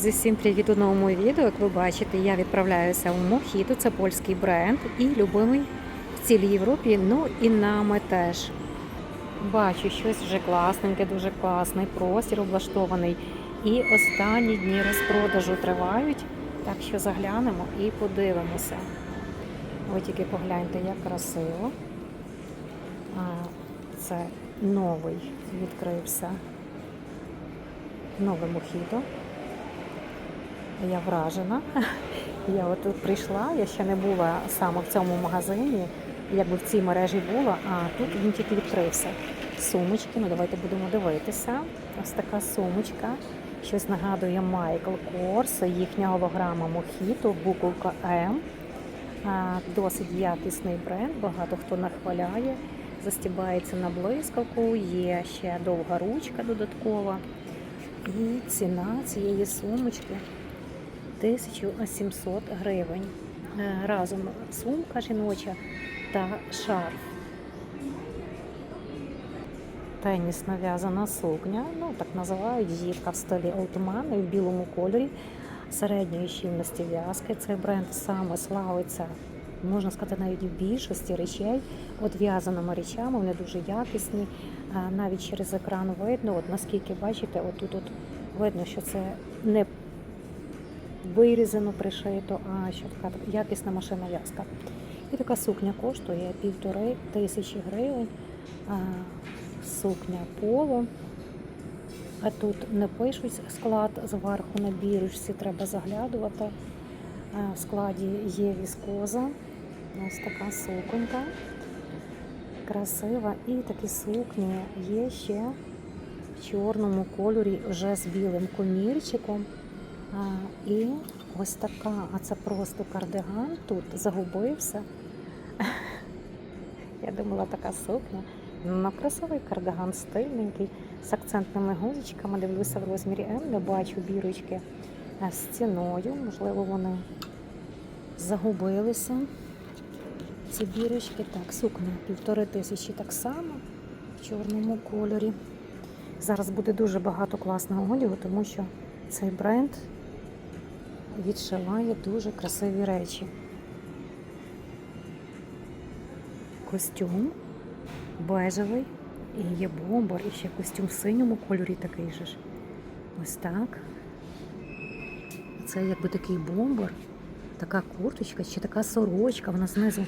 Зі всім привіт у новому відео. Як ви бачите, я відправляюся у Мохіто, це польський бренд і любимий в цілій Європі. Ну і нами теж. Бачу щось вже класненьке, дуже класний простір облаштований. І останні дні розпродажу тривають. Так що заглянемо і подивимося. Ви тільки погляньте, як красиво. Це новий відкрився. Нове Мохіто. Я вражена. Я от прийшла, я ще не була саме в цьому магазині, якби в цій мережі була, а тут він тільки відкрився. Сумочки, ну давайте будемо дивитися. Ось така сумочка. Щось нагадує Майкл Корс, їхня голограма Мохіто, буковка М. Досить якісний бренд, багато хто нахваляє. Застібається на блискавку, є ще довга ручка додаткова. І ціна цієї сумочки 1700 гривень. Е, Разом сумка жіноча та шарф. Тенісна в'язана сукня, ну так називають зірка в стилі Олтмани в білому кольорі середньої щільності в'язки. Цей бренд саме славиться, можна сказати, навіть в більшості речей, от в'язаними речами, вони дуже якісні. Навіть через екран видно, от наскільки бачите, отут от видно, що це не вирізано, пришито, а що така якісна машина в'язка. І така сукня коштує півтори тисячі гривень. А, Сукня поло. А тут не пишуть склад зверху на бірочці, треба заглядувати. А, В складі є віскоза. Ось така суконька. Красива. І такі сукні є ще в чорному кольорі, вже з білим комірчиком. І ось така, а це просто кардиган тут загубився. Я думала, така сукня. Ну, красивий кардиган стильненький, з акцентними гузочками. Дивлюся в розмірі М, не бачу бірочки з ціною. Можливо, вони загубилися. Ці бірочки. Так, сукня півтори тисячі так само в чорному кольорі. Зараз буде дуже багато класного одягу, тому що цей бренд відшиває дуже красиві речі. Костюм бежевий, і є бомбар, і ще костюм в синьому кольорі такий же ж. Ось так. Це якби такий бомбар, така курточка, ще така сорочка, вона знизу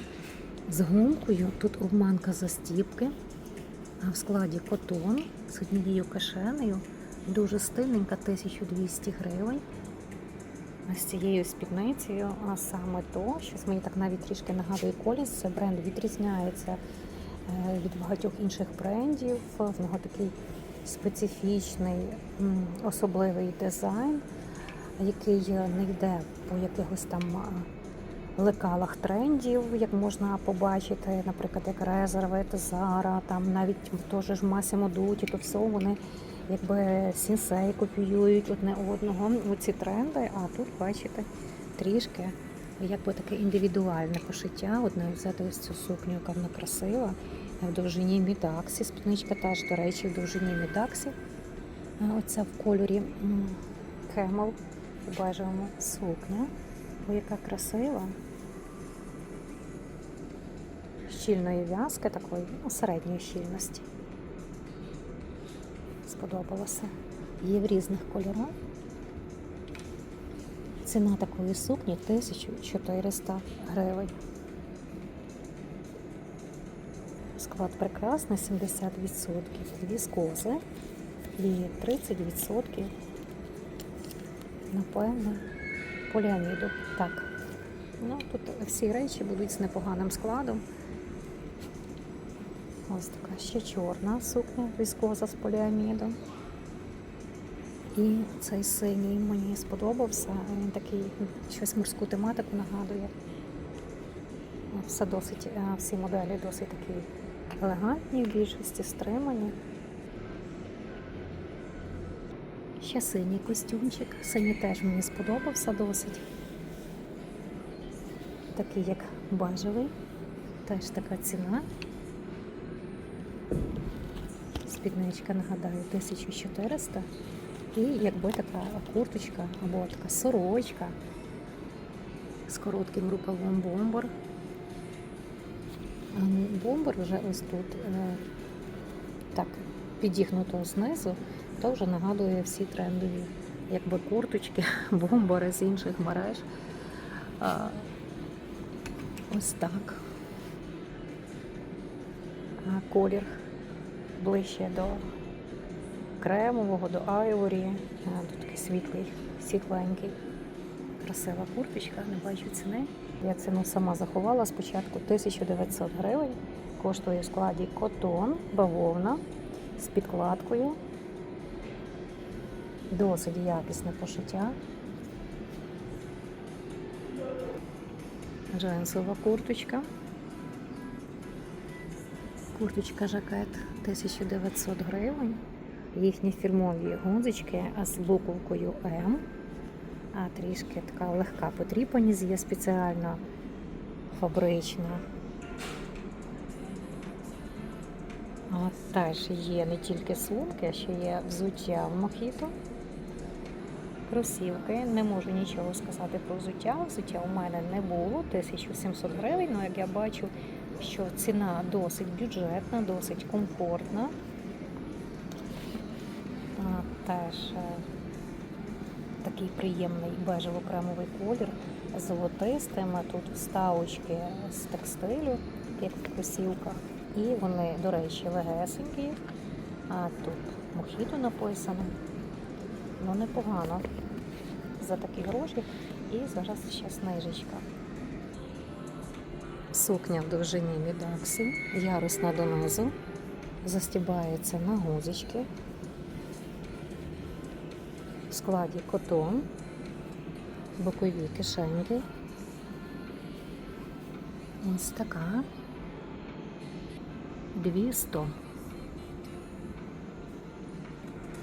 з гумкою. Тут обманка застіпки, а в складі котон з однією кишенею. Дуже стильненька, 1200 гривень. З цією спідницею, а саме то, щось мені так навіть трішки нагадує коліс, це бренд відрізняється е, від багатьох інших брендів. В нього такий специфічний, особливий дизайн, який не йде по якихось там лекалах трендів, як можна побачити, наприклад, як Резервет, Зара, там навіть теж ж Massimo Dutti, то все вони якби сінсей копіюють одне одного у ці тренди, а тут бачите трішки якби таке індивідуальне пошиття. Одне взяти ось цю сукню, яка вона красива, в довжині мідаксі. Спідничка теж, до речі, в довжині мідаксі. Оця в кольорі кемел у бежевому сукня. О, яка красива. Щільної в'язки такої, ну, середньої щільності сподобалося. Є в різних кольорах. Ціна такої сукні 1400 гривень. Склад прекрасний, 70% віскози і 30% напевно поліаміду. Так. Ну, тут всі речі будуть з непоганим складом. Ось така ще чорна сукня віскоза з поліамідом. І цей синій мені сподобався. Він такий щось морську тематику нагадує. Все досить, е, всі моделі досить такі елегантні, в більшості стримані. Ще синій костюмчик. Синій теж мені сподобався досить. Такий як бежевий. Теж така ціна. Спідничка, нагадаю, 1400. І якби така курточка або така сорочка з коротким рукавом бомбер. Бомбер вже ось тут е, так підігнуто знизу, то вже нагадує всі трендові, якби курточки, бомбери з інших мереж. Ось так. Колір ближче до кремового, до айворі. Тут такий світлий, світленький. Красива курточка, не бачу ціни. Я ціну сама заховала спочатку 1900 гривень. Коштує в складі котон, бавовна з підкладкою. Досить якісне пошиття. Джинсова курточка. Курточка жакет 1900 гривень. Їхні фірмові гудзички з буковкою М. А трішки така легка потріпаність є спеціальна фабрична. Теж є не тільки сумки, а ще є взуття в мохіто. Кросівки. Не можу нічого сказати про взуття. Взуття у мене не було 1700 гривень, але як я бачу, що ціна досить бюджетна, досить комфортна. Теж е, такий приємний бежево-кремовий колір з золотистим. Тут вставочки з текстилю, як в кросівках. І вони, до речі, легесенькі. А тут мохіто написано. Ну, непогано за такі гроші. І зараз ще снижечка. Сукня в довжині мідаксі, ярусна донизу, застібається на гузочки. В складі котон, бокові кишеньки. Ось така. 200.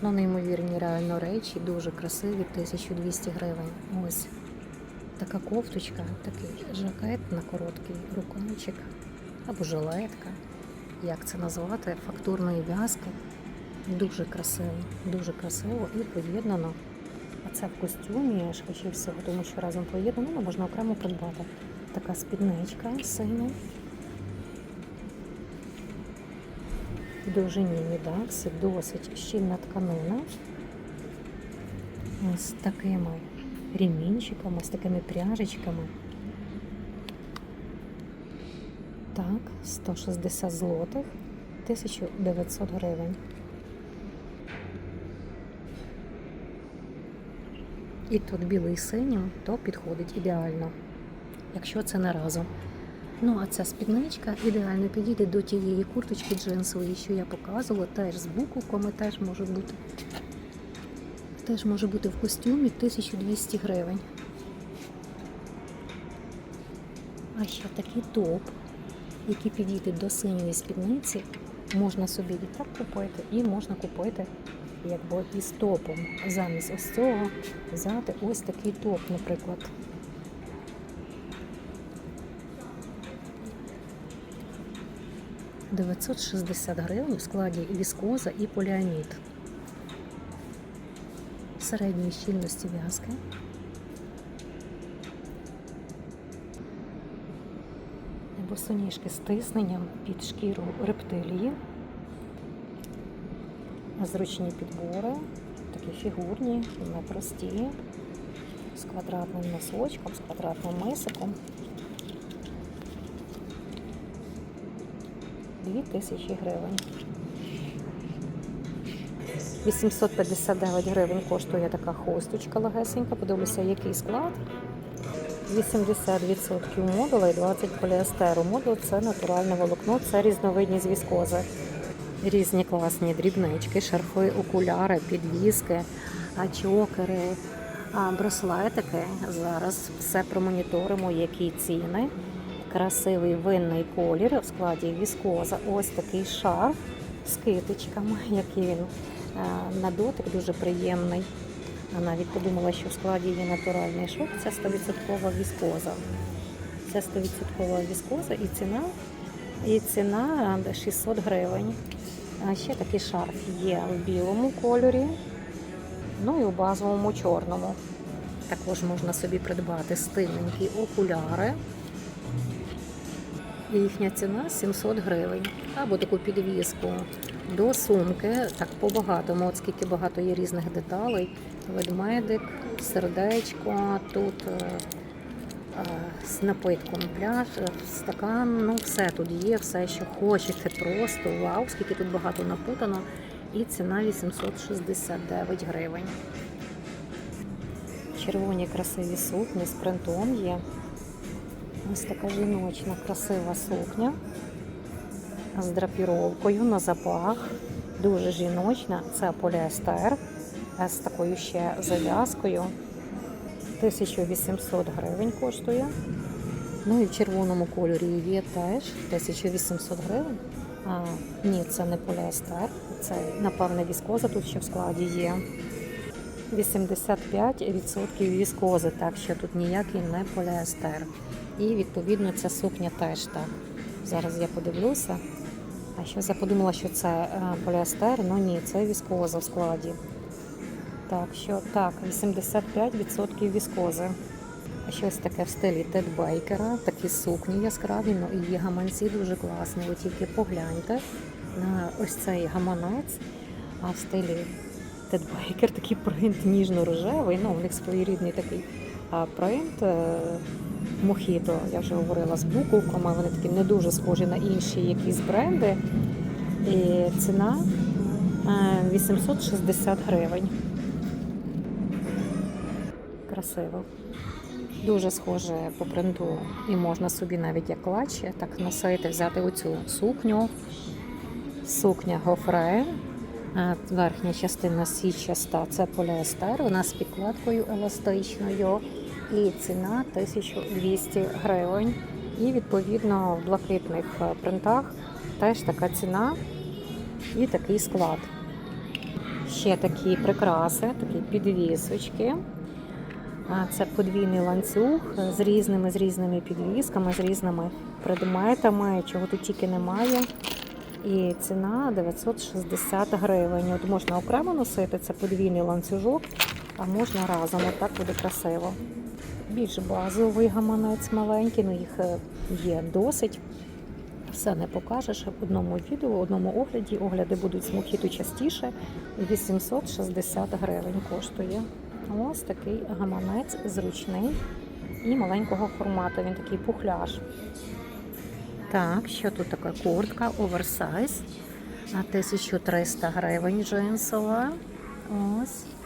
Ну, неймовірні реально речі, дуже красиві, 1200 гривень. Ось така кофточка, такий жакет на короткий рукавчик або жилетка. Як це назвати? Фактурної в'язки. Дуже красиво, дуже красиво і поєднано. А це в костюмі, швидше всього, тому що разом поєднано ну, можна окремо придбати. Така спідничка синя. Довжині мідаксі, досить щільна тканина. З такими ремінчиками, з такими пряжечками. Так, 160 злотих, 1900 гривень. І тут білий синім, то підходить ідеально, якщо це не разом. Ну, а ця спідничка ідеально підійде до тієї курточки джинсової, що я показувала, теж з буковками теж може бути. Теж може бути в костюмі 1200 гривень. А ще такий топ, який підійде до синьої спідниці, можна собі і так купити, і можна купити якби із топом. Замість ось цього взяти ось такий топ, наприклад. – 960 гривень в складі віскоза і поліамід. Середньої щільності в'язки. Босоніжки з тисненням під шкіру рептилії. Зручні підбори, такі фігурні, непрості, з квадратним носочком, з квадратним мисиком. 2000 гривень. 859 гривень коштує така хосточка легесенька. Подивлюся, який склад. 80% модула і 20 поліестеру. Модул це натуральне волокно, це різновидні віскози. Різні класні дрібнички, шарфи, окуляри, підвіски, чокери, браслетики. Зараз все промоніторимо, які ціни. Красивий винний колір в складі віскоза. Ось такий шарф з китичками, який він на дотик дуже приємний. А навіть подумала, що в складі є натуральний шов. Це 100% віскоза. Це 100% віскоза і ціна, і ціна 600 гривень. А ще такий шарф є в білому кольорі. Ну і у базовому чорному. Також можна собі придбати стильненькі окуляри. І Їхня ціна 700 гривень. Або таку підвіску до сумки. Так по-багатому, от скільки багато є різних деталей. Ведмедик, сердечко, тут е, е, з напитком пляж, е, стакан, ну все тут є, все, що хочете. Просто вау, скільки тут багато напутано. І ціна 869 гривень. Червоні красиві сукні з принтом є. Ось така жіночна красива сукня з драпіровкою на запах. Дуже жіночна. Це поліестер з такою ще зав'язкою. 1800 гривень коштує. Ну і в червоному кольорі є теж 1800 гривень. А, ні, це не поліестер, це напевне віскоза тут ще в складі є. 85% віскози, так що тут ніякий не поліестер. І відповідно ця сукня теж так. Зараз я подивлюся. Щось я подумала, що це е, поліестер, ну ні, це віскоза в складі. Так що так, 85% віскози. Щось таке в стилі Тед Бейкера, такі сукні яскраві, ну і гаманці дуже класні. Ви тільки погляньте на ось цей гаманець, а в стилі Тед Бейкер такий принт ніжно-рожевий, ну у них своєрідний такий принт. е, Мохіто, я вже говорила з буковками, вони такі не дуже схожі на інші якісь бренди. І ціна е, 860 гривень. Красиво. Дуже схоже по принту, і можна собі навіть як клатчі так носити, взяти оцю сукню. Сукня гофре. Е, Верхня частина січаста це поліестер. Вона з підкладкою еластичною. І ціна 1200 гривень. І відповідно в блакитних е, принтах теж така ціна і такий склад. Ще такі прикраси, такі підвісочки. Це подвійний ланцюг з різними з різними підвісками, з різними предметами, чого тут тільки немає. І ціна 960 гривень. От можна окремо носити, це подвійний ланцюжок, а можна разом. От так буде красиво. Більш базовий гаманець маленький, ну їх е, є досить. Все не покажеш в одному відео, в одному огляді. Огляди будуть з мохіту частіше. 860 гривень коштує. Ось такий гаманець зручний і маленького формату. Він такий пухляж. Так, що тут така куртка, оверсайз. На 1300 гривень джинсова. Ось.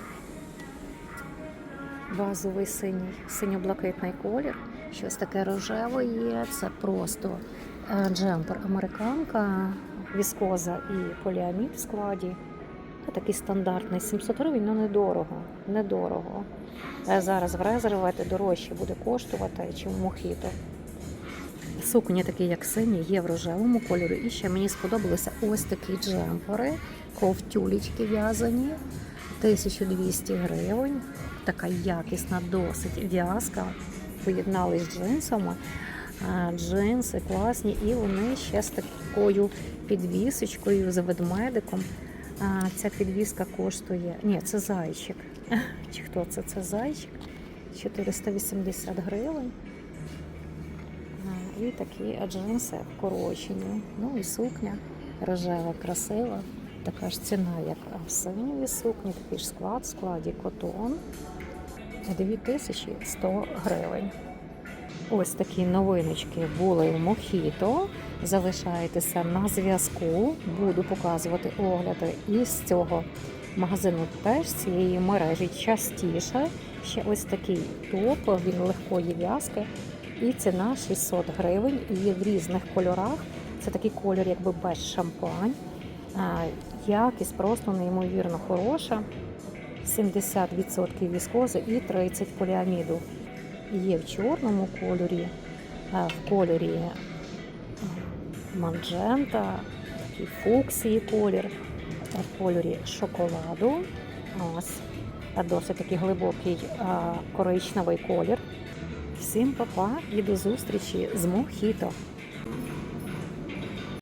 Базовий синій, синьо-блакитний колір. Щось таке рожеве є. Це просто е, джемпер американка, віскоза і поліамід в складі. Такий стандартний 700 гривень, але недорого. Недорого. Е, Зараз в резервати дорожче буде коштувати, ніж в мохіто. Сукні такі, як сині, є в рожевому кольорі. І ще мені сподобалися ось такі джемпери, ковтюлічки в'язані. 1200 гривень. Така якісна, досить в'язка. Поєднали з джинсами. Джинси класні, і вони ще з такою підвісочкою, з ведмедиком. Ця підвіска коштує. Ні, це зайчик. Чи хто це? Це зайчик? 480 гривень. І такі джинси вкорочені. Ну і сукня рожева, красива. Така ж ціна, як в сукні, такий ж склад, в складі котон. 2100 гривень. Ось такі новиночки були в Мохіто. Залишайтеся на зв'язку. Буду показувати огляди із цього магазину теж цієї мережі частіше. Ще ось такий топ, він легкої в'язки. І ціна 600 гривень. Є в різних кольорах. Це такий колір, якби без шампань. Якість просто неймовірно хороша. 70% віскози і 30 поліаміду. Є в чорному кольорі, в кольорі манджента, такий фуксії колір, в кольорі шоколаду. Ось досить такий глибокий коричневий колір. Всім па-па і до зустрічі з Мохіто!